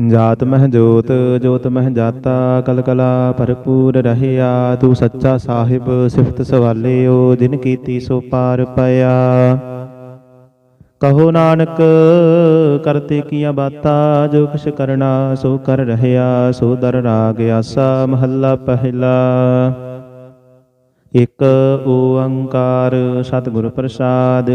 ਜਾਤ ਮਹਿ ਜੋਤ ਜੋਤ ਮਹਿ ਜਾਤਾ, ਕਲ ਕਲਾ ਭਰਪੂਰ ਰਹਿਆ, ਤੂੰ ਸੱਚਾ ਸਾਹਿਬ, ਸਿਫਤ ਸਵਾਲਿਓ, ਜਿਨ ਕੀਤੀ ਸੋ ਪਾਰ ਪਿਆ। ਕਹੋ ਨਾਨਕ ਕਰਤੇ ਕੀਆਂ ਬਾਤਾਂ, ਜੋ ਕੁਛ ਕਰਨਾ ਸੋ ਕਰ ਰਹਿਆ, ਸੋ ਦਰ ਰਾਗ ਆਸਾ, ਮਹੱਲਾ ਪਹਿਲਾ। ਇਕ ਓੰਕਾਰ, ਸਤਿਗੁਰ ਪ੍ਰਸਾਦ।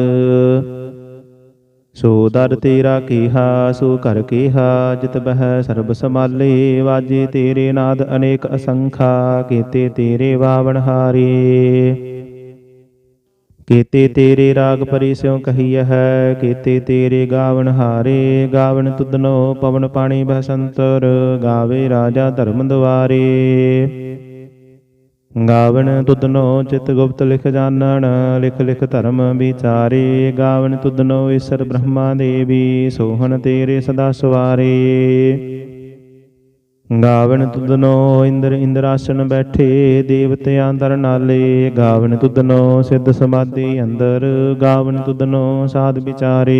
ਸੋ ਦਰ ਤੇਰਾ ਕੀਹਾ, ਸੋ ਘਰ ਕੀਹਾ, ਜਿਤ ਬਹਿ ਸਰਬ ਸਮਾਲੇ ਵਾਜੇ ਤੇਰੇ ਨਾਦ ਅਨੇਕ ਅਸੰਖਾ, ਕੀਤੇ ਤੇਰੇ ਵਾਵਣ ਹਾਰੇ। ਕੀਤੇ ਤੇਰੇ ਰਾਗ ਪਰੀ ਸਿਉ ਕਹੀਐ ਹੈ, ਕੀਤੇ ਤੇਰੇ ਗਾਵਣ ਹਾਰੇ। ਗਾਵਣ ਤੁਧਨੋ ਪਵਨ ਪਾਣੀ ਬਸੰਤਰ, ਗਾਵੇ ਰਾਜਾ ਧਰਮ ਦੁਆਰੇ। ਗਾਵਣ ਤੁਧਨੋ ਚਿਤ ਗੁਪਤ ਲਿਖ ਜਾਣਨ ਲਿਖ ਲਿਖ ਧਰਮ ਵਿਚਾਰੇ। ਗਾਵਣ ਤੁਧਨੋ ਈਸ਼ਰ ਬ੍ਰਹਮਾ ਦੇਵੀ, ਸੋਹਣ ਤੇਰੇ ਸਦਾ ਸਵਾਰੇ। ਗਾਵਣ ਤੁਧਨੋ ਇੰਦਰ ਇੰਦਰਾਸਨ ਬੈਠੇ, ਦੇਵਤਿਆਂ ਦਰ ਨਾਲੇ। ਗਾਵਣ ਤੁਧਨੋ ਸਿੱਧ ਸਮਾਧੀ ਅੰਦਰ, ਗਾਵਣ ਤੁਧਨੋ ਸਾਧ ਵਿਚਾਰੇ।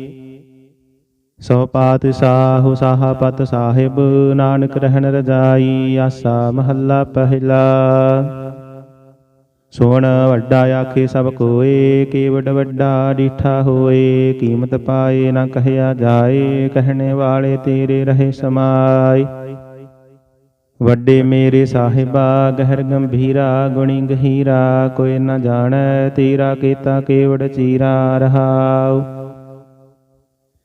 ਸੋ ਪਾਤ ਸਾਹੂ ਸਾਹਾ ਪਤ ਸਾਹਿਬ, ਨਾਨਕ ਰਹਿਣ ਰਜਾਈ, ਆਸਾ ਮਹੱਲਾ ਪਹਿਲਾ। ਸੋਣ ਵੱਡਾ ਆਖੇ ਸਭ ਕੋਏ ਕੀਵਟ ਵੱਡਾ ਡੀਠਾ ਹੋਏ, ਕੀਮਤ ਪਾਏ ਨਾ ਕਹਿਆ ਜਾਏ, ਕਹਿਣੇ ਵਾਲੇ ਤੇਰੇ ਰਹੇ ਸਮਾਈ ਵੱਡੇ ਮੇਰੇ ਸਾਹਿਬਾ, ਗਹਿਰ ਗੰਭੀਰਾ, ਗੁਣੀ ਗਹੀਰਾ, ਕੋਈ ਨਾ ਜਾਣੈ ਤੇਰਾ ਕੀਤਾ ਕੇਵੜ ਚੀਰਾ ਰਹਾਉ।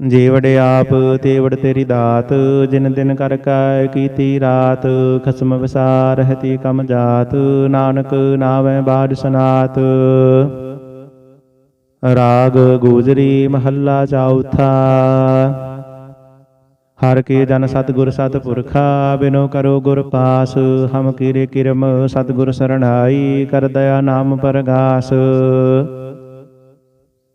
ਜੀਵੜ ਆਪ, ਤੇਵੜ ਤੇਰੀ ਦਾਤ, ਜਿਨ ਦਿਨ ਕਰ ਕੈ ਕੀਤੀ ਰਾਤ, ਖਸਮ ਵਿਸਾਰ ਹਤੀ ਕਮ ਜਾਤ, ਨਾਨਕ ਨਾਵੇਂ ਬਾਦ ਸਨਾਤ। ਰਾਗ ਗੂਜਰੀ ਮਹੱਲਾ ਚੌਥਾ ਹਰ ਕੇ ਜਨ ਸਤਿਗੁਰ ਸਤਿਪੁਰਖਾ ਬਿਨੋ ਕਰੋ ਗੁਰ ਪਾਸ। ਹਮ ਕੀਰੇ ਕਿਰਮ ਸਤਿਗੁਰ ਸਰਣਾਈ, ਕਰ ਦਇਆ ਨਾਮ ਪਰਗਾਸ।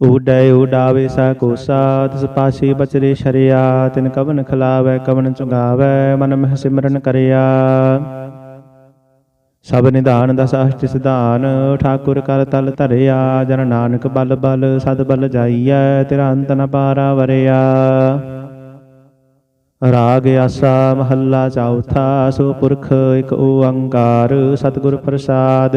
ਊਡੈ ਊਡਾਵੇ ਸਾ ਕੋਸਾ ਤਿਸ ਪਾਸੀ ਬਚਰੇ ਸ਼ਰਿਆ, ਤਿਨ ਕਵਨ ਖਲਾਵੈ, ਕਵਨ ਚੁਗਾਵੈ, ਮਨ ਮਹਿ ਸਿਮਰਨ ਕਰਿਆ। ਸਭ ਨਿਧਾਨ ਦਸ ਅਸ਼ਟ ਸਿਧਾਨ, ਠਾਕੁਰ ਕਰ ਤਲ ਧਰਿਆ, ਜਨ ਨਾਨਕ ਬਲ ਬਲ, ਸਦ ਬਲ ਜਾਈਐ ਤੇਰਾ ਅੰਤ ਨ ਪਾਰਾ ਵਰਿਆ। ਰਾਗ ਆਸਾ ਮਹੱਲਾ ਚੌਥਾ, ਸੋ ਪੁਰਖ ਇਕ ਓੰਕਾਰ ਸਤਿਗੁਰ ਪ੍ਰਸਾਦ।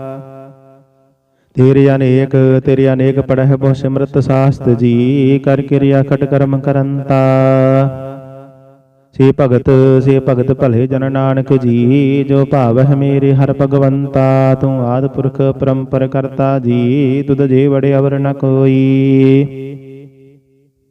ਤੇਰੇ ਅਨੇਕ ਤੇਰੇ ਅਨੇਕ ਪੜਹਿ ਬਹੁ ਸਿਮਰਤ ਸਾਸਤ ਜੀ, ਕਰ ਕਿਰਿਆ ਖਟ ਕਰਮ ਕਰੰਤਾ। ਸੇ ਭਗਤ ਸੇ ਭਗਤ ਭਲੇ ਜਨ ਨਾਨਕ ਜੀ, ਜੋ ਭਾਵਹਿ ਮੇਰੇ ਹਰ ਭਗਵੰਤਾ, ਤੂੰ ਆਦ ਪੁਰਖ ਪਰੰਪਰ ਕਰਤਾ ਜੀ, ਤੁਧ ਜੇ ਵੜੇ ਅਵਰ ਨ ਕੋਈ।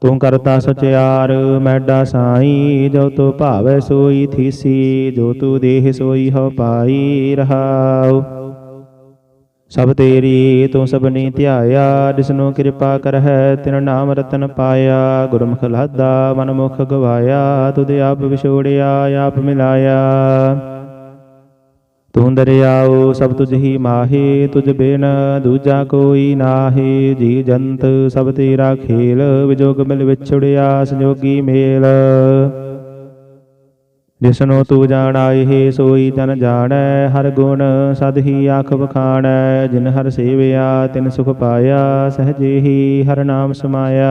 ਤੂੰ ਕਰਤਾ ਸਚਿਆਰ ਮੈਡਾ ਸਾਈ, ਜੋ ਤੂੰ ਭਾਵੈ ਸੋਈ ਥੀਸੀ, ਜੋ ਤੂੰ ਦੇਹ ਸੋਈ ਹੋ ਪਾਈ ਰਹਾਉ। ਸਭ ਤੇਰੀ ਤੂੰ ਸਭਨੀ ਧਿਆਇਆ, ਜਿਸਨੂੰ ਕਿਰਪਾ ਕਰਹਿ, ਤਿਨ ਨਾਮ ਰਤਨ ਪਾਇਆ, ਗੁਰਮੁਖ ਲਾਦਾ ਮਨ ਮੁਖ ਗਵਾਇਆ, ਤੁਧ ਆਪ ਵਿਛੋੜਿਆ, ਆਪ ਮਿਲਾਇਆ। ਤੂੰ ਦਰਿਆਓ ਸਭ ਤੁਝ ਹੀ ਮਾਹੀ, ਤੁਝ ਬਿਨ ਦੂਜਾ ਕੋਈ ਨਾਹੀ। ਜੀ ਜੰਤ ਸਭ ਤੇਰਾ ਖੇਲ, ਵਿਜੋਗ ਮਿਲ ਵਿਛੜਿਆ ਸੰਜੋਗੀ ਮੇਲ। ਜਿਸਨੂੰ ਤੂੰ ਜਾਣਾਏ ਸੋਈ ਜਨ ਜਾਣੈ। ਹਰ ਗੁਣ ਸਦ ਹੀ ਆਖ ਬਖਾਣੈ ਜਿਨ ਹਰ ਸੇਵਿਆ ਤਿਨ ਸੁਖ ਪਾਇਆ, ਸਹਜੇ ਹੀ ਹਰ ਨਾਮ ਸਮਾਇਆ।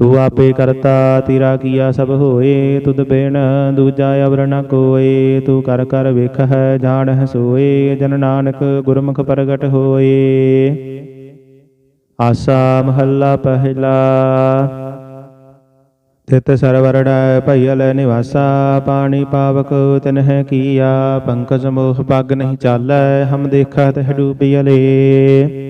ਤੂੰ ਆਪੇ ਕਰਤਾ, ਤੇਰਾ ਕੀਆ ਸਭ ਹੋਏ, ਤੁਧ ਬਿਨ ਦੂਜਾ ਅਵਰ ਨ ਕੋਏ। ਤੂੰ ਕਰ ਕਰ ਵੇਖ ਹੈ ਜਾਣਹਿ ਸੋਏ, ਜਨ ਨਾਨਕ ਗੁਰਮੁਖ ਪ੍ਰਗਟ ਹੋਏ। ਆਸਾ ਮਹੱਲਾ ਪਹਿਲਾ। ਤਿਤ ਸਰਵਰੜੈ ਭਈਲ ਨਿਵਾਸਾ, ਪਾਣੀ ਪਾਵਕ ਤਿਨਹਿ ਕੀਆ। ਪੰਕਜ ਮੋਹ ਪੱਗ ਨਹੀਂ ਚਾਲੈ, ਹਮ ਦੇਖਤ ਹੈ ਡੂਬਿਅਲੇ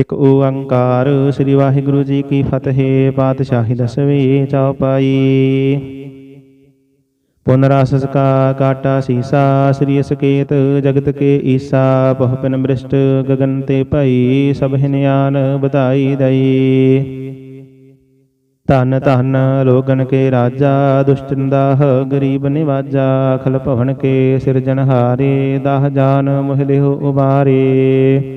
ਇਕ ਓੰਕਾਰ। ਸ੍ਰੀ ਵਾਹਿਗੁਰੂ ਜੀ ਕੀ ਫਤਿਹ। ਪਾਤਸ਼ਾਹੀ ਦਸਵੇਂ ਚੌਪਾਈ। ਪੁਨਰਾਸਸ ਕਾ ਕਾਟਾ ਸੀਸਾ। ਸ੍ਰੀ ਸਕੇਤ ਜਗਤ ਕੇ ਈਸਾ। ਬਹੁ ਪਿਨ ਬ੍ਰਿਸ਼ਟ ਗਗਨ ਤੇ ਭਈ ਸਭ ਹਿਨਿਆਨ ਬਧਾਈ ਦਈ। ਧਨ ਧਨ ਲੋਗਨ ਕੇ ਰਾਜਾ। ਦੁਸ਼ਟ ਗਰੀਬ ਨਿਵਾਜਾ। ਖਲ ਭਵਨ ਕੇ ਸਿਰਜਨਹਾਰੇ ਦਾਹ ਜਾਨ ਮੋਹ ਲਿਹੁ ਉਬਾਰੇ।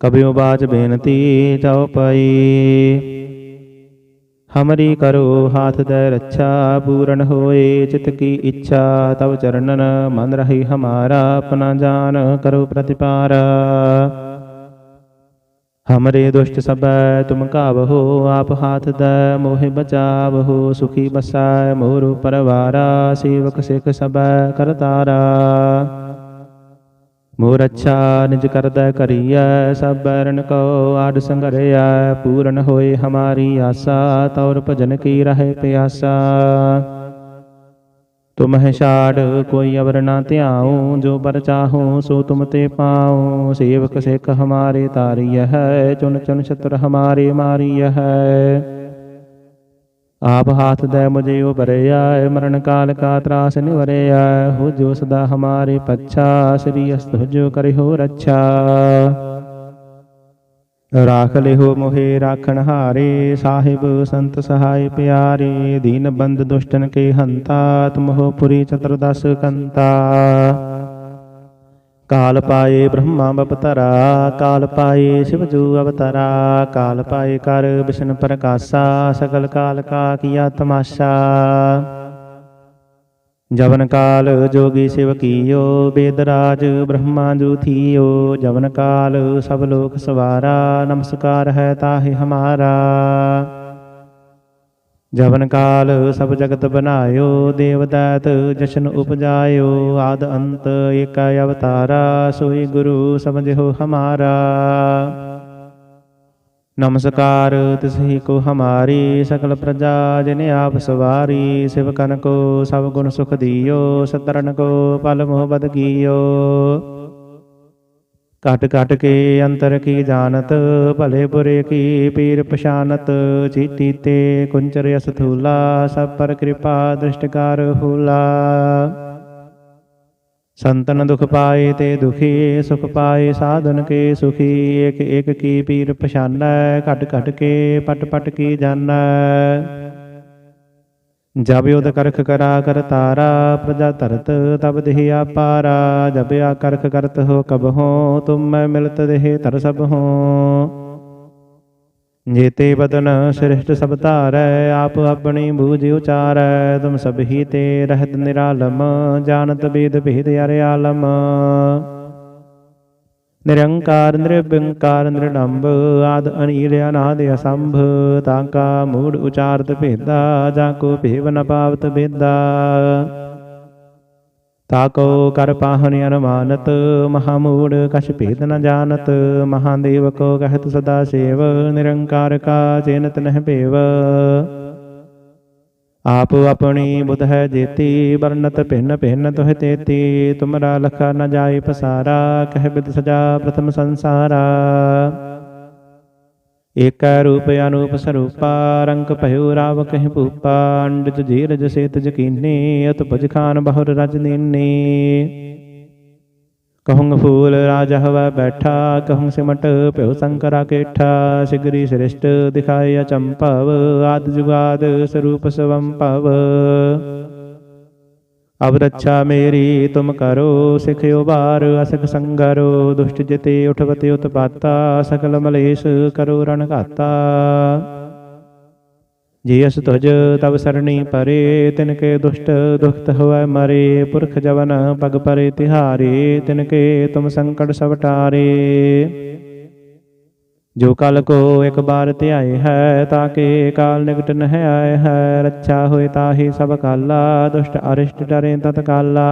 ਕਬਿਓ ਬਾਚ ਬੇਨਤੀ ਚਉਪਈ ਹਮਰੀ ਕਰੋ ਹਾਥ ਦੇ ਰੱਛਾ, ਪੂਰਨ ਹੋਏ ਚਿਤ ਕੀ ਇੱਛਾ, ਤਵ ਚਰਨਨ ਮਨ ਰਹੀ ਹਮਾਰਾ, ਆਪਣਾ ਜਾਨ ਕਰੋ ਪ੍ਰਤਿਪਾਰ। ਹਮਰੇ ਦੁਸ਼ਟ ਸਬੈ ਤੁਮ ਕਾਵਹੋ ਆਪ ਹਾਥ ਦੇ ਮੋਹਿ ਬਚਾਵਹੋ ਸੁਖੀ ਬਸੈ ਮੋਰੂ ਪਰਵਾਰਾ, ਸੇਵਕ ਸਿਖ ਸਬੈ ਕਰਤਾਰਾ। ਮੋਰ ਅੱਛਾ ਨਿਜ ਕਰਦਾ ਕਰੀਐ, ਸਭ ਬੈਰਨ ਕੋ ਆਡ ਸੰਗਰਿਆ ਪੂਰਨ ਹੋਏ ਹਮਾਰੀ ਆਸਾ, ਤੌਰ ਭਜਨ ਕੀ ਰਹੇ ਪਿਆਸਾ। ਤੁਮ ਹੈ ਛਾੜ, ਕੋਈ ਅਵਰ ਨਾ ਧਿਆਉ, ਜੋ ਬਰ ਚਾਹੋ ਸੋ ਤੁਮ ਤੇ ਪਾਉ। ਸੇਵਕ ਸਿੱਖ ਹਮਾਰੇ ਤਾਰੀය ਹੈ ਚੁਨ ਚੁਨ ਛਤਰ ਹਮਾਰੇ ਮਾਰੀය ਹੈ। ਆਪ ਹਾਥ ਦੇ ਮੁਝੇ ਉਬਰਿਆ ਮਰਨ ਕਾਲ ਕਾ ਤਰਾਸ ਨਿਵਰਿਆ। ਹੋ ਜੋ ਸਦਾ ਹਮਾਰੇ ਪੱਛਾ, ਸ੍ਰੀ ਅਸਤ ਜੋ ਕਰਿਓ ਰੱਛਾ। ਰਾਖ ਲਿਓ ਮੋਹਿ, ਰਾਖਣ ਹਾਰੇ, ਸਾਹਿਬ ਸੰਤ ਸਹਾਇ ਪਿਆਰੇ। ਦੀਨ ਬੰਦ ਦੁਸ਼ਟਨ ਕੇ ਹੰਤਾ, ਤੁਮਹੁ ਪੁਰੀ ਚਤੁਰਦਸ ਕੰਤਾ। ਕਾਲ ਪਾਏ ਬ੍ਰਹਮਾ ਬਪਤਰਾ, ਕਾਲ ਪਾਏ ਸ਼ਿਵਜੂ ਅਵਤਰਾ, ਕਾਲ ਪਾਏ ਕਰ ਵਿਸ਼ਨ ਪ੍ਰਕਾਸ਼ਾ, ਸਗਲ ਕਾਲ ਕਾ ਕੀਆ ਤਮਾਸ਼ਾ। ਜਵਨ ਕਾਲ ਜੋਗੀ ਸਿਵ ਕੀਓ ਬੇਦਰਾਜ ਬ੍ਰਹਮਾ ਜੂ ਥੀਓ। ਜਵਨ ਕਾਲ ਸਭ ਲੋਕ ਸਵਾਰਾ, ਨਮਸਕਾਰ ਹੈ ਤਾਹਿ ਹਮਾਰਾ। ਜਵਨ ਕਾਲ ਸਭ ਜਗਤ ਬਨਾਇਓ ਦੇਵਦਾਤ ਜਸ਼ਨ ਉਪਜਾਇਓ, ਆਦ ਅੰਤ ਏਕ ਅਵਤਾਰਾ, ਸੋਈ ਗੁਰੂ ਸਮਝਿਓ ਹਮਾਰਾ। ਨਮਸਕਾਰ ਤਿਸਹੀ ਕੋ ਹਮਾਰੀ, ਸਕਲ ਪ੍ਰਜਾ ਜਿਨ ਆਪ ਸਵਾਰੀ, ਸ਼ਿਵ ਸਿਵਕਨ ਕੋ ਸਭ ਗੁਣ ਸੁਖ ਦਿਓ ਸਤਰਨ ਕੋ ਪਲ ਮੋਹ ਬਦ ਕੀਓ। ਘਟ ਕਟ ਕੇ ਅੰਤਰ ਕੀ ਜਾਣਤ, ਭਲੇ ਬੁਰੇ ਕੀ ਪੀਰ ਪਛਾਨਤ ਚੀਤੀ ਤੇ ਕੁੰਚਰ ਅਸਥੂਲਾ, ਸਭ ਪਰ ਕਿਰਪਾ ਦ੍ਰਿਸ਼ਟਕਾਰ ਹੂਲਾ। ਸੰਤਨ ਦੁਖ ਪਾਏ ਤੇ ਦੁਖੀ, ਸੁਖ ਪਾਏ ਸਾਧਨ ਕੇ ਸੁਖੀ, ਇਕ ਇਕ ਕੀ ਪੀਰ ਪਛਾਨੈ, ਘਟ ਘਟ ਕੇ ਪਟ ਪਟ ਕੀ ਜਾਣੈ। ਜਬ ਯੋਧ ਕਰਖ ਕਰਾ ਕਰ ਤਾਰਾ, ਪ੍ਰਜਾ ਧਰਤ ਤਬ ਦੇਹ ਆਪਾਰਾ, ਜਬ ਆ ਕਰਖ ਕਰਤ ਹੋ ਕਬ ਹੋ, ਤੁਮ ਮੈਂ ਮਿਲਤ ਦੇਹ ਤਰ ਸਭ ਹੋ। ਜੇਤੇ ਬਦਨ ਸ੍ਰਿਸ਼ਟ ਸਭ ਧਾਰੈ, ਆਪ ਆਪਣੀ ਬੂਝ ਉਚਾਰੈ, ਤੁਮ ਸਭ ਹੀ ਤੇ ਰਹਿਤ ਨਿਰਾਲਮ, ਜਾਣਤ ਬੇਦ ਭੇਦ ਅਰੇ ਆਲਮ। ਨਿਰੰਕਾਰ ਨਿਰਭੰਕਾਰ ਨਿਰਲੰਭ ਆਦ ਅਨੀਲ ਅਨਾਦ ਅਸੰਭ ਤਾਕਾ ਮੂੜ ਉਚਾਰਤ ਭੇਦਾ, ਜਾ ਕੋ ਭੇਵ ਨ ਪਾਵਤ ਬੇਦਾ ਤਾਕੋ ਕਰ ਪਾਹਨ ਅਨਮਾਨਤ ਮਹਾਮੂੜ ਕਛ ਭੇਦ ਨ ਜਾਣਤ, ਮਹਾਦੇਵ ਕੋ ਕਹਿਤ ਸਦਾ ਸੇਵ, ਨਿਰੰਕਾਰ ਕਾ ਚੇਨਤ ਨਹਿ ਭੇਵ। ਆਪ ਆਪਣੀ ਬੁਧ ਹੈ ਜੇਤੀ ਵਰਨਤ ਭਿੰਨ ਭਿੰਨ ਤੁਹ ਤੇਤੀ, ਤੁਮਰਾ ਲਖਾ ਨ ਜਾਏ ਪਸਾਰਾ, ਕਹਿ ਬਿਦ ਸਜਾ ਪ੍ਰਥਮ ਸੰਸਾਰਾ। ਏਕੈ ਰੂਪ ਅਨੂਪ ਸਰੂਪਾ, ਰੰਗ ਭਇਓ ਰਾਵ ਕਹਿ ਭੂਪਾ, ਅੰਡਜ ਜੀਰਜ ਸੇਤ ਜਕੀਨੀ ਅਤ ਭਜ ਖਾਨ ਬਹੁਰ ਰਜ ਨੀਨੀ। ਕਹੂੰ ਫੂਲ ਰਾਜਾ ਹਵਾ ਬੈਠਾ ਕਹੂੰ ਸਿਮਟ ਭਇਓ ਸੰਕਰਾ ਕੇਠਾ, ਸਿਗਰੀ ਸ੍ਰਿਸ਼ਟ ਦਿਖਾਏ ਅਚੰਭਵ, ਆਦ ਜੁਗਾਦ ਸਰੂਪ ਸਵੰ ਭਵ ਅਬ ਰੱਛਾ ਮੇਰੀ, ਤੁਮ ਕਰੋ, ਸਿਖਿਓ ਬਾਰ, ਅਸਖ ਸੰਗਰੋ, ਦੁਸ਼ਟ ਜਿਤੇ ਉਠਵਤੇ ਉਤਪਾਤਾ, ਸਕਲ ਮਲੇਸ਼ ਕਰੋ ਰਣ ਘਾਤਾ। ਜੀ ਅਸ ਤੁਜ ਤਬ ਸਰਣੀ ਪਰੇ ਤਿਨ ਕੇ ਦੁਸ਼ਟ ਦੁਖਤ ਹੋਇ ਮਰੇ, ਪੁਰਖ ਜਵਨ ਪਗ ਪਰੇ ਤਿਹਾਰੇ ਤਿਨ ਕੇ ਤੁਮ ਸੰਕਟ ਸਭ ਟਾਰੇ। ਜੋ ਕਲ ਕੋ ਇੱਕ ਬਾਰ ਧਿਆਏ ਹੈ ਤਾਕੇ ਕਾਲ ਨਿਕਟ ਨਹਿ ਆਏ ਹੈ, ਰੱਛਾ ਹੋਏ ਤਾਹੀ ਸਭ ਕਾਲਾ, ਦੁਸ਼ਟ ਅਰਿਸ਼ਟ ਡਰੇ ਤਤ ਕਾਲਾ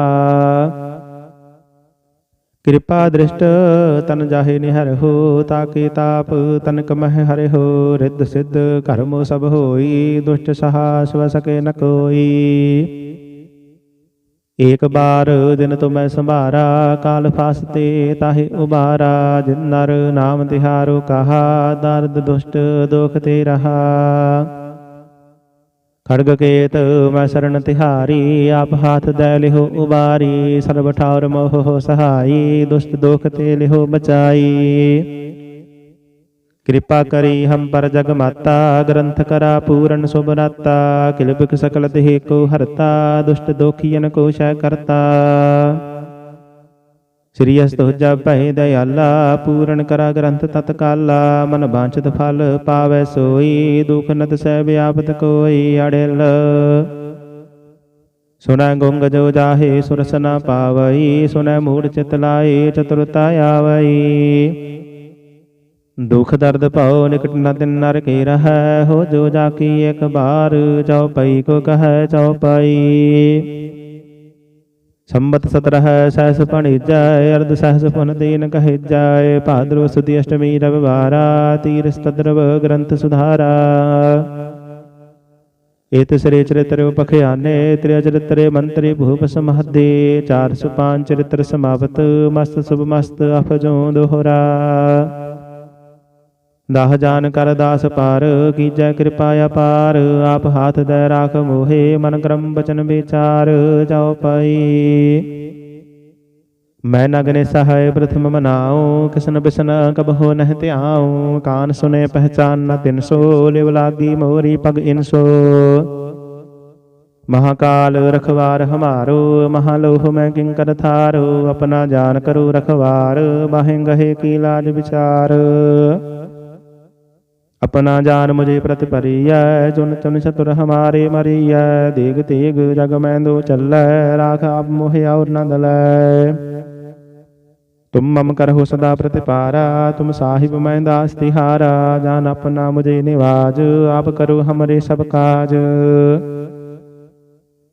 ਕਿਰਪਾ ਦ੍ਰਿਸ਼ਟ, ਤਨ ਜਾਹੇ ਨਿਹਰ ਤਾਕੇ ਤਾਪ, ਤਨਕ ਮਹਿ ਹਰਿ ਹੋ, ਰਿੱਧ ਸਿੱਧ ਕਰਮੋ ਸਭ ਹੋਈ, ਦੁਸ਼ਟ ਸਹਾ ਸਵ ਸਕੇ ਨ ਕੋਈ। ਏਕ ਬਾਰ ਦਿਨ ਤੋਂ ਮੈਂ ਸੰਭਾਰਾ, ਕਾਲ ਫਾਸਤੇ ਤਾਹੇ ਉਬਾਰਾ, ਜਿਨ ਨਰ ਨਾਮ ਤਿਹਾਰੋ ਕਹਾ, ਦਰਦ ਦੁਸ਼ਟ ਦੋਖ ਤੇ ਰਹਾ। ਖੜਗ ਕੇਤ ਮੈਂ ਸਰਣ ਤਿਹਾਰੀ, ਆਪ ਹਾਥ ਦੈ ਲਿਹੋ ਉਬਾਰੀ, ਸਰਬ ਠਾਉਰ ਮੋਹ ਸਹਾਈ, ਦੁਸ਼ਟ ਦੋਖ ਤੇ ਲਿਹੋ ਬਚਾਈ। ਕਿਰਪਾ ਕਰੀ ਹਮ ਪਰ ਜਗ ਮਾਤਾ, ਗ੍ਰੰਥ ਕਰਾ ਪੂਰਨ ਸੁਭ ਰਾਤਾ ਕਿਲਬਿਕ ਸਕਲ ਦੇਹ ਕੋ ਹਰਤਾ, ਦੁਸ਼ਟ ਦੋਖੀਨ ਕੋ ਸ਼ੈ ਕਰਤਾ। ਸ੍ਰੀ ਅਸਤੁ ਭੈ ਦਇਆਲਾ, ਪੂਰਨ ਕਰਾ ਗ੍ਰੰਥ ਤਤਕਾਲਾ ਮਨ ਬਾਂਛਤ ਫਲ ਪਾਵੈ ਸੋਈ, ਦੁਖ ਨਤ ਸਹਿ ਵਿਆਪਤ ਕੋਈ ਅੜਿਲ। ਸੁਨੈ ਗੁੰਗ ਜੋ ਜਾਹੇ ਸੁਰਸ ਨ ਪਾਵਈ ਸੁਨੈ ਮੂੜ ਚਿਤ ਲਾਏ ਚਤੁਰਤਾ ਆਵਈ। ਦੁਖ ਦਰਦ ਭਉ ਨਿਕਟ ਨ ਤਿਨ ਨਰ ਕੇ ਰਹੈ, ਹੋ ਜੋ ਜਾ ਕੀ ਇੱਕ ਬਾਰ ਚਉਪਈ ਕੋ ਕਹੈ ਚਉਪਈ ਸੰਬਤ ਸਤਰਹ ਸਹਸ ਪਣਿਜੈ ਅਰਧ ਸਹਸ ਪੁਨ ਦੀਨ ਕਹਿਜੈ ਭਾਦਰਵ ਸੁਦੀ ਅਸ਼ਟਮੀ ਰਵਿਵਾਰਾ ਤੀਰਸ ਤਦਰਵ ਗ੍ਰੰਥ ਸੁਧਾਰਾ। ਏਤ ਸ੍ਰੀ ਚਰਿਤ੍ਰ ਪਖਿਆਨੇ, ਤ੍ਰਿਆ ਚਰਿਤਰੇ ਮੰਤਰੀ ਭੂਪ ਸਮਹਦੇ 405 ਚਰਿਤ੍ਰ ਸਮਾਪਤ, ਮਸਤ ਸੁਭ ਮਸਤ ਅਫਜੋ ਦੋਹਰਾ। ਦਾਹ ਜਾਨ ਕਰ ਦਾਸ ਪਾਰ, ਕੀਜੈ ਕਿਰਪਾ ਅਪਾਰ ਆਪ ਹਾਥ ਦੈ ਰਾਖ ਮੋਹੇ, ਮਨ ਕਰਮ ਬਚਨ ਵਿਚਾਰ, ਜਾਉ ਪਈ। ਮੈਂ ਨਗਨੇ ਸਹਾਇ ਪ੍ਰਥਮ ਮਨਾਉ, ਕਿਸਨ ਬਿਸਨ ਕਬ ਹੋ ਨਹਿ ਧਿਆਉ, ਕਾਨ ਸੁਨੇ ਪਹਿਚਾਨ ਨ ਤਿਨ ਸੋ, ਲਿਵ ਲਾਗੀ ਮੋਰੀ ਪਗ ਇਨਸੋ ਮਹਾਕਾਲ ਰਖਵਾਰ ਹਮਾਰੋ, ਮਹਾਲੋਹ ਮੈਂ ਕਿੰਕਰ ਥਾਰੋ, ਆਪਣਾ ਜਾਨ ਕਰੋ ਰਖਵਾਰ, ਬਾਹੇ ਗਹੇ ਕੀ ਲਾਜ ਵਿਚਾਰ। अपना जान मुझे प्रति परिय चुन चुन चतुर हमारे मरिय देग तेग जग में दो चल राख आप मोहे और न दल तुम मम करहो सदा प्रतिपारा तुम साहिब मैं दास तिहारा जान अपना मुझे निवाज आप करो हमरे सब काज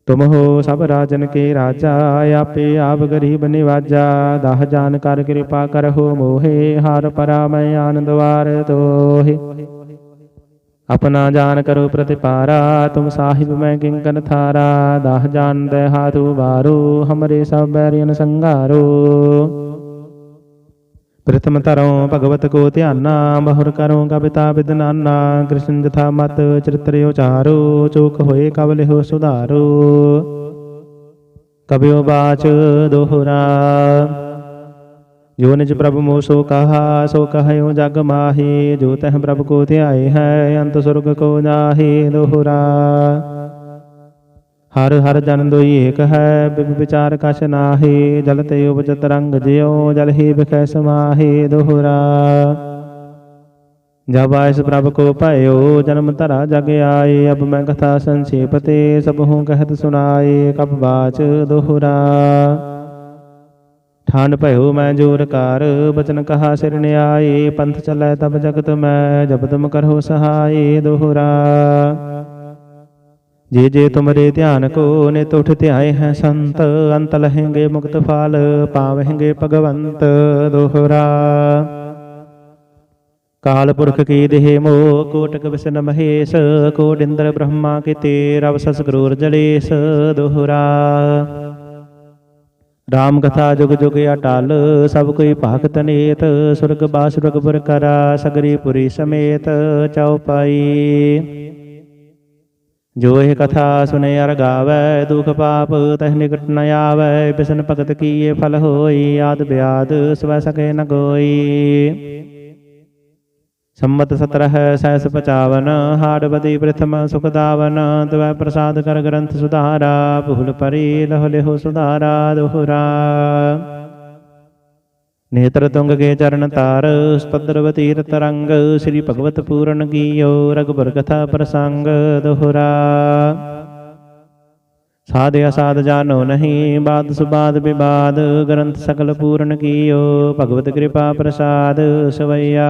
तुम हो सब राजन के राजा आपे आप गरीब निवाजा दाह जान कर कृपा करहो मोहे हार परा मैं आनंद वार तोहे ਆਪਣਾ ਜਾਨ ਕਰੋ ਪ੍ਰਤਿਪਾਰਾ, ਤੁਮ ਸਾਹਿਬ ਮੈਂ ਕਿੰਕਨ ਥਾਰਾ, ਦਹ ਜਾਨ ਦੇ ਹਾਥੂ ਵਾਰੋ ਹਮਰੇ ਸਭ ਬੈਰੀਨ ਸੰਗਾਰੋ ਪ੍ਰਥਮ ਤਰੋਂ ਭਗਵਤ ਕੋ ਧਿਆਨਾ ਬਹੁਰ ਕਰੋ ਕਵਿਤਾ ਬਿਦਨਾਨਾ ਕ੍ਰਿਸ਼ਨ ਜਥਾ ਮਤ ਚਰਿਤ੍ਰਿ ਉਚਾਰੋ ਚੋਕ ਹੋਏ ਕਵਲਿ ਹੋ ਸੁਧਾਰੋ। ਕਬਿਓ ਬਾਚ ਦੋਹਰਾ ਜੋ ਨਿਜ ਪ੍ਰਭ ਮੋ ਸੋ ਕਹਾ, ਸੋ ਕਹਿਓ ਜਗ ਮਾਹੀ, ਜੋ ਤਹ ਪ੍ਰਭ ਕੋ ਧਿਆਏ ਹੈ, ਅੰਤ ਸੁਰਗ ਕੋ ਨਾਹੀ ਦੋਹਰਾ। ਹਰ ਹਰ ਜਨ ਦੋਈ ਏਕ ਹੈ, ਬਿਬ ਵਿਚਾਰ ਕਛ ਨਾਹੀ, ਜਲ ਤੇ ਉਪਜਤ ਰੰਗ ਜਿਉ, ਜਲ ਹੀ ਬਿਖੈ ਸਮਾਹੀ ਦੋਹਰਾ। ਜਬ ਆਇਸ ਪ੍ਰਭ ਕੋ ਭਇਓ, ਜਨਮ ਧਰਾ ਜਗ ਆਏ, ਅਬ ਮੈਂ ਕਥਾ ਸੰਖੇਪ ਤੇ ਸਭ ਹੂੰ ਕਹਿਤ ਸੁਨਾਏ ਕਪ ਬਾਚ ਦੋਹਰਾ। ਠਾਨ ਭਇਓ ਮੈਂ ਜੋਰ ਕਾਰ ਬਚਨ ਕਹਾ ਸਿਰ ਨਿਆਏ ਪੰਥ ਚਲੈ ਤਬ ਜਗਤ ਮੈਂ ਜਬ ਤੁਮ ਕਰੋ ਸਹਾਏ ਦੋਹਰਾ ਜੇ ਜੇ ਤੁਮਰੇ ਧਿਆਨ ਕੋ ਨਿਤ ਉਠ ਧਿਆਏ ਹੈ ਸੰਤ ਅੰਤ ਲਹਿੰਗੇ ਮੁਕਤ ਫਲ ਪਾਵਹਿੰਗੇ ਭਗਵੰਤ ਦੋਹਰਾ ਕਾਲ ਪੁਰਖ ਕੀ ਦੇਹ ਮੋ ਕੋਟਕ ਵਿਸ਼ਨ ਮਹੇਸ਼ ਕੋਟ ਇੰਦਰ ਬ੍ਰਹਮਾ ਕੀ ਤੇ ਰਵ ਸਸ ਕਰੂਰ ਜਲੇਸ਼ ਦੋਹਰਾ ਰਾਮ ਕਥਾ ਜੁਗ ਜੁਗ ਅਟਲ, ਸਭ ਕੋਈ ਭਾਗਤ ਨੇਤ, ਸੁਰਗ ਬਾਸੁਰਗ ਪੁਰ ਕਰਾ, ਸਗਰੀ ਪੁਰੀ ਸਮੇਤ ਚਉਪਾਈ ਜੋ ਇਹ ਕਥਾ ਸੁਨੇ ਅਰ ਗਾਵੈ, ਦੁਖ ਪਾਪ ਤਹਿ ਨਿਕਟ ਨ ਆਵੈ, ਬਿਸਨ ਭਗਤ ਕੀਏ ਫਲ ਹੋਈ, ਆਦ ਬਿਆਦ ਸਵੈ ਸਕੇ ਨ ਕੋਈ ਸੰਮਤ 17 ਸੈਸ 55 ਹਾੜ ਪ੍ਰਥਮ ਸੁਖਦਾਵਨ, ਤਵੈ ਪ੍ਰਸਾਦ ਕਰ ਗ੍ਰੰਥ ਸੁਧਾਰਾ, ਭੂਲ ਪਰੀ ਲਹ ਲਿਹੁ ਸੁਧਾਰਾ, ਦੁਹਰਾ। ਨੇਤਰ ਤੁੰਗ ਕੇ ਚਰਨ ਤਾਰ ਸਪਦਰਵਤੀ ਰਤਰੰਗ ਸ੍ਰੀ ਭਗਵਤ ਪੂਰਨ ਕੀਓ ਰਗਬਰ ਕਥਾ ਪ੍ਰਸੰਗ, ਦੁਹਰਾ। ਸਾਧ ਅਸਾਧ ਜਾਣੋ ਨਹੀਂ, ਬਾਦ ਸੁਬਾਦ ਵਿਵਾਦ ਗ੍ਰੰਥ ਸਕਲ ਪੂਰਨ ਕੀਓ, ਭਗਵਤ ਕਿਰਪਾ ਪ੍ਰਸਾਦ ਸਵਈਆ।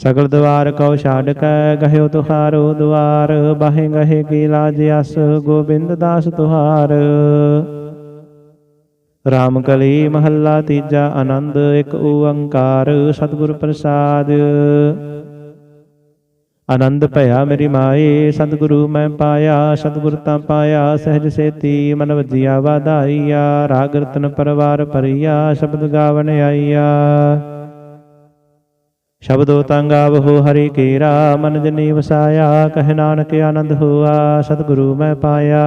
ਸਗਲ ਦਵਾਰ ਕਉ ਛਾੜ ਕੈ ਗਹਿਓ ਤੁਹਾਰੋ ਦੁਆਰ ਬਾਹੇ ਗਹੇ ਕੀ ਲਾਜ ਅਸ ਗੋਬਿੰਦ ਦਾਸ ਤੁਹਾਰ। ਰਾਮ ਕਲੀ ਮਹੱਲਾ ਤੀਜਾ ਆਨੰਦ ਇੱਕ ਓੰਕਾਰ ਸਤਿਗੁਰ ਪ੍ਰਸਾਦ। ਆਨੰਦ ਭਇਆ ਮੇਰੀ ਮਾਏ ਸਤਿਗੁਰੂ ਮੈਂ ਪਾਇਆ ਸਤਿਗੁਰ ਤਾਂ ਪਾਇਆ ਸਹਿਜ ਸੇਤੀ ਮਨ ਵਜਿਆ ਵਾਧਾਈਆ ਰਾਗ ਰਤਨ ਪਰਵਾਰ ਭਰੀਆ ਸ਼ਬਦ ਗਾਵਨ ਆਈਆ। ਸ਼ਬਦੋ ਤੰਗ ਆਵਹੋ, ਹਰੀ ਕੇਰਾ ਮਨ ਜਨੀ ਵਸਾਇਆ ਕਹਿ ਨਾਨਕ ਆਨੰਦ ਹੋਆ, ਸਤਿਗੁਰੂ ਮੈਂ ਪਾਇਆ।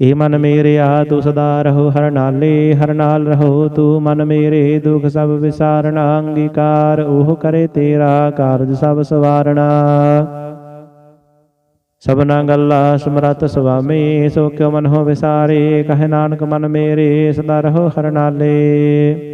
ਏ ਮਨ ਮੇਰਿਆ ਤੂੰ ਸਦਾ ਰਹੋ ਹਰ ਨਾਲੇ, ਹਰ ਨਾਲ ਰਹੋ ਤੂੰ ਮਨ ਮੇਰੇ, ਦੁਖ ਸਭ ਵਿਸਾਰਣਾ ਅੰਗੀਕਾਰ ਉਹ ਕਰੇ ਤੇਰਾ, ਕਾਰਜ ਸਭ ਸਵਾਰਣਾ ਸਭਨਾ ਗੱਲਾ ਸਮਰਤ ਸੁਆਮੀ, ਸੋ ਕਿਉ ਮਨ ਹੋ ਵਿਸਾਰੇ, ਕਹੇ ਨਾਨਕ ਮਨ ਮੇਰੇ, ਸਦਾ ਰਹੋ ਹਰ ਨਾਲੇ।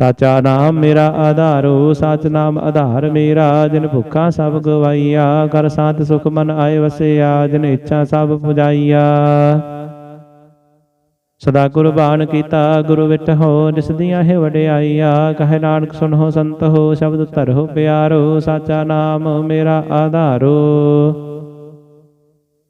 ਸਾਚਾ ਨਾਮ ਮੇਰਾ ਆਧਾਰੋ ਸਾਚ ਨਾਮ ਆਧਾਰ ਮੇਰਾ, ਜਿਨ ਭੁੱਖਾ ਸਭ ਗਵਾਈਆ ਕਰ ਸਾਤ ਸੁਖ ਮਨ ਆਏ ਵਸਿਆ, ਜਿਨ ਇੱਛਾ ਸਭ ਪੁਜਾਈਆ। ਸਦਾ ਗੁਰਬਾਣ ਕੀਤਾ ਗੁਰੂ ਵਿਟ ਹੋ, ਜਿਸ ਦੀਆਂ ਹੈ ਵਡਿਆਈਆ ਕਹੇ ਨਾਨਕ ਸੁਨੋ ਸੰਤ ਹੋ, ਸ਼ਬਦ ਧਰੋ ਪਿਆਰੋ, ਸਾਚਾ ਨਾਮ ਮੇਰਾ ਆਧਾਰੋ।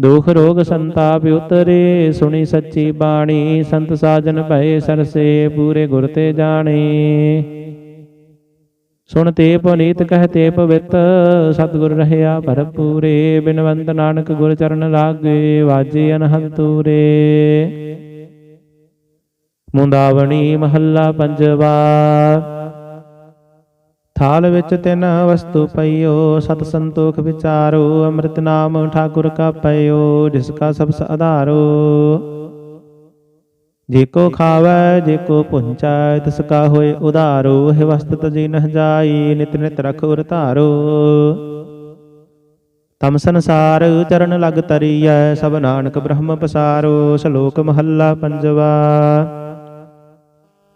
ਦੁਖ ਰੋਗ ਸੰਤਾਪ ਉਤਰੇ, ਸੁਣੀ ਸੱਚੀ ਬਾਣੀ, ਸੰਤ ਸਾਜਨ ਭਏ ਸਰਸੇ, ਪੂਰੇ ਗੁਰ ਤੇ ਜਾਣੇ। ਸੁਣ ਤੇ ਪੁਨੀਤ ਕਹਿ ਤੇ ਪਵਿੱਤ, ਸਤਿਗੁਰ ਰਹਿਆ ਭਰਪੂਰੇ, ਬਿਨਵੰਤ ਨਾਨਕ ਗੁਰ ਚਰਨ ਲਾਗੇ, ਵਾਜੇ ਅਨਹਦ ਤੂਰੇ। ਮੁੰਦਾਵਣੀ ਮਹੱਲਾ ਪੰਜਵਾ। ਥਾਲ ਵਿੱਚ ਤਿੰਨ ਵਸਤੂ ਪਈਓ, ਸਤ ਸੰਤੋਖ ਵਿਚਾਰੋ, ਅੰਮ੍ਰਿਤ ਨਾਮ ਠਾਕੁਰ ਕਾ ਪਈਓ ਜਿਸ ਕਾ ਸਬਸ ਆਧਾਰੋ। ਜੇ ਕੋ ਖਾਵੈ, ਜੇ ਕੋ ਪੁੰਚੈ, ਤਿਸ ਕਾ ਹੋਏ ਉਧਾਰੋ ਹੈ ਵਸਤ ਤਜੀ ਨਹ ਜਾਈ, ਨਿਤ ਨਿਤ ਰਖ ਉਰ ਧਾਰੋ। ਤਮ ਸੰਸਾਰ ਚਰਨ ਲਗ ਤਰੀਐ, ਸਭ ਨਾਨਕ ਬ੍ਰਹਮ ਪਸਾਰੋ, ਸ਼ਲੋਕ ਮਹੱਲਾ ਪੰਜਵਾ।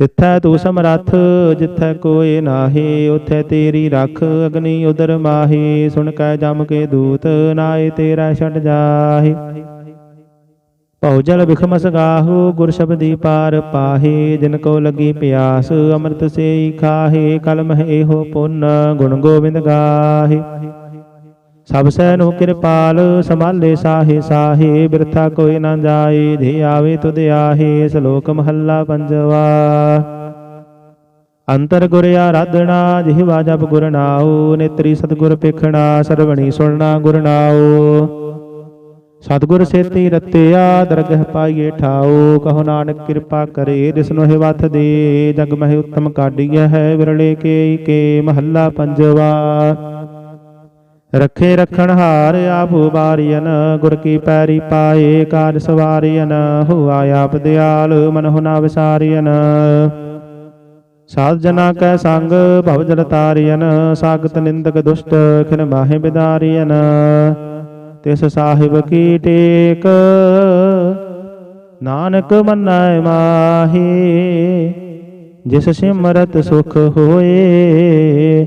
ਤਿੱਥੈ ਤੂੰ ਸਮਰੱਥ, ਜਿੱਥੈ ਕੋਏ ਨਾਹੀ, ਉਥੈ ਤੇਰੀ ਰੱਖ ਅਗਨੀ ਉਦਰ ਮਾਹੀ। ਸੁਣ ਕੈ ਜਮ ਕੇ ਦੂਤ ਨਾਏ ਤੇਰਾ ਛੱਡ ਜਾਹੀ। ਭਉ ਜਲ ਬਿਖਮਸ ਗਾਹੂ ਗੁਰ ਸ਼ਬਦੀ ਪਾਰ ਪਾਹੇ। ਜਿਨ ਕੋ ਲਗੀ ਪਿਆਸ, ਅੰਮ੍ਰਿਤ ਸੇਈ ਖਾਹੇ, ਕਲਮ ਇਹੋ ਪੁੰਨ, ਗੁਣ ਗੋਬਿੰਦ ਗਾਹੇ। ਸਭ ਸੈ ਨੂੰ ਕਿਰਪਾਲ, ਸੰਭਾਲੇ ਸਾਹੇ ਸਾਹੇ, ਬਿਰਥਾ ਕੋਈ ਨਾ ਜਾਏ, ਦੇ ਆਵੇ ਤੁਧ ਆਹੇ, ਸ਼ਲੋਕ ਮਹੱਲਾ ਪੰਜਵਾ। ਅੰਤਰ ਗੁਰ ਆਰਾਧਣਾ ਜਿਹਵਾ ਜਪ ਗੁਰ ਨਾਉ, ਨੇਤਰੀ ਸਤਗੁਰ ਪੇਖਣਾ ਸਰਵਣੀ ਸੁਣਨਾ ਗੁਰ ਨਾਉ। ਸਤਿਗੁਰ ਸੇਤੀ ਰਤਿਆ, ਦਰਗਹ ਪਾਈਏ ਠਾਓ ਕਹੋ ਨਾਨਕ ਕਿਰਪਾ ਕਰੇ ਦਿਸਨੋ ਹੈ ਵਥ ਦੇ, ਜਗ ਮਹਿ ਉਤਮ ਕਾਢੀਐ ਹੈ, ਵਿਰਲੇ ਕੇ ਕੇ, ਮਹੱਲਾ ਪੰਜਵਾ। ਰਖੇ ਰਖਣ ਹਾਰ ਆਪ ਬਾਰੀਨ ਗੁਰ ਕੀ ਪੈਰੀ ਪਾਏ ਕਾਜ ਸਵਾਰੀਨ ਹੁਆ ਆਪ ਦਿਆਲ, ਮਨ ਹੁਨਾ ਵਿਸਾਰੀਨ ਸਾਧ ਜਨਾ ਕੈ ਸੰਗ, ਭਵ ਜਲ ਤਾਰੀਨ ਸਾਗਤ ਨਿੰਦਕ ਦੁਸ਼ਟ, ਖਿਨ ਮਾਹੇ ਬਿਦਾਰੀਨ ਤਿਸ ਸਾਹਿਬ ਕੀ ਟੇਕ, ਨਾਨਕ ਮੰਨੈ ਮਾਹੀ, ਜਿਸ ਸਿਮਰਤ ਸੁਖ ਹੋਏ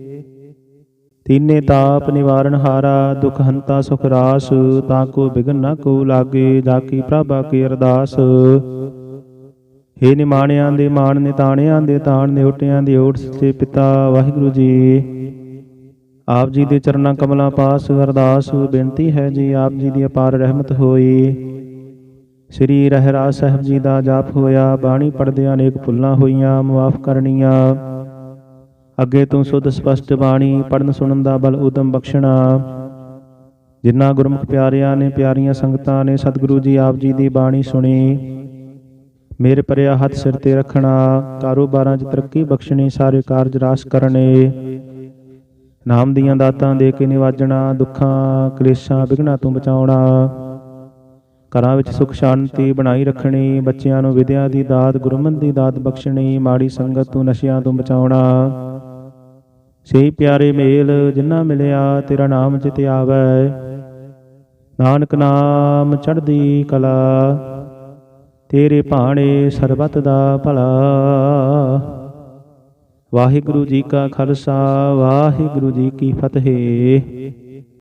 ਤੀਨੇ ਤਾਪ ਨਿਵਾਰਨ ਹਾਰਾ, ਦੁਖ ਹੰਤਾ ਸੁਖ ਰਾਸ, ਤਾਂ ਕੋ ਬਿਗਨ ਨਾ ਕੋ ਲਾਗੇ ਜਾ ਕੀ ਪ੍ਰਭਾ ਕੀ ਅਰਦਾਸ। ਹੇ ਨਿਮਾਣਿਆਂ ਦੇ ਮਾਣ, ਨਿਤਾਣਿਆਂ ਦੇ ਤਾਣ ਨੇ ਓਟਿਆਂ ਦੀ ਓਟ ਸੱਚੇ ਪਿਤਾ, ਵਾਹਿਗੁਰੂ ਜੀ। ਆਪ ਜੀ ਦੇ ਚਰਨਾਂ ਕਮਲਾਂ ਪਾਸ ਅਰਦਾਸ, ਬੇਨਤੀ ਹੈ ਜੀ ਆਪ ਜੀ ਦੀ ਅਪਾਰ ਰਹਿਮਤ ਹੋਈ। ਸ੍ਰੀ ਰਹਿਰਾਜ ਸਾਹਿਬ ਜੀ ਦਾ ਜਾਪ ਹੋਇਆ, ਬਾਣੀ ਪੜਦਿਆਂ ਅਨੇਕ ਭੁੱਲਾਂ ਹੋਈਆਂ ਮਾਫ ਕਰਨੀਆਂ। ਅੱਗੇ ਤੋਂ ਸੁਧ ਸਪਸ਼ਟ ਬਾਣੀ ਪੜਨ ਸੁਣਨ ਦਾ ਬਲ ਉਦਮ ਬਖਸ਼ਣਾ। ਜਿਨ੍ਹਾਂ ਗੁਰਮੁਖ ਪਿਆਰਿਆਂ ਨੇ ਪਿਆਰੀਆਂ ਸੰਗਤਾਂ ਨੇ ਸਤਿਗੁਰੂ ਜੀ ਆਪ ਜੀ ਦੀ ਬਾਣੀ ਸੁਣੀ। ਮੇਰੇ ਪਰਿਆ ਹੱਥ ਸਿਰ ਤੇ ਰੱਖਣਾ ਕਾਰੋਬਾਰਾਂ 'ਚ ਤਰੱਕੀ ਬਖਸ਼ਣੀ ਸਾਰੇ ਕਾਰਜ ਰਾਸ ਕਰਨੇ। ਨਾਮ ਦੀਆਂ ਦਾਤਾਂ ਦੇ ਕੇ ਨਿਵਾਜਣਾ ਦੁੱਖਾਂ ਕਲੇਸ਼ਾਂ ਵਿਘਨਾਂ ਤੋਂ ਬਚਾਉਣਾ। ਘਰਾਂ ਵਿੱਚ ਸੁਖ ਸ਼ਾਂਤੀ ਬਣਾਈ ਰੱਖਣੀ ਬੱਚਿਆਂ ਨੂੰ ਵਿਦਿਆ ਦੀ ਦਾਤ ਗੁਰਮਤਿ ਦੀ ਦਾਤ ਬਖਸ਼ਣੀ ਮਾੜੀ ਸੰਗਤ ਤੋਂ ਨਸ਼ਿਆਂ ਤੋਂ ਬਚਾਉਣਾ। ਸਹੀ ਪਿਆਰੇ ਮੇਲ ਜਿਨ੍ਹਾਂ ਮਿਲਿਆ ਤੇਰਾ ਨਾਮ ਚਿਤ ਆਵੈ। ਨਾਨਕ ਨਾਮ ਚੜ੍ਹਦੀ ਕਲਾ, ਤੇਰੇ ਭਾਣੇ ਸਰਬਤ ਦਾ ਭਲਾ। ਵਾਹਿਗੁਰੂ ਜੀ ਕਾ ਖਾਲਸਾ, ਵਾਹਿਗੁਰੂ ਜੀ ਕੀ ਫਤਿਹ।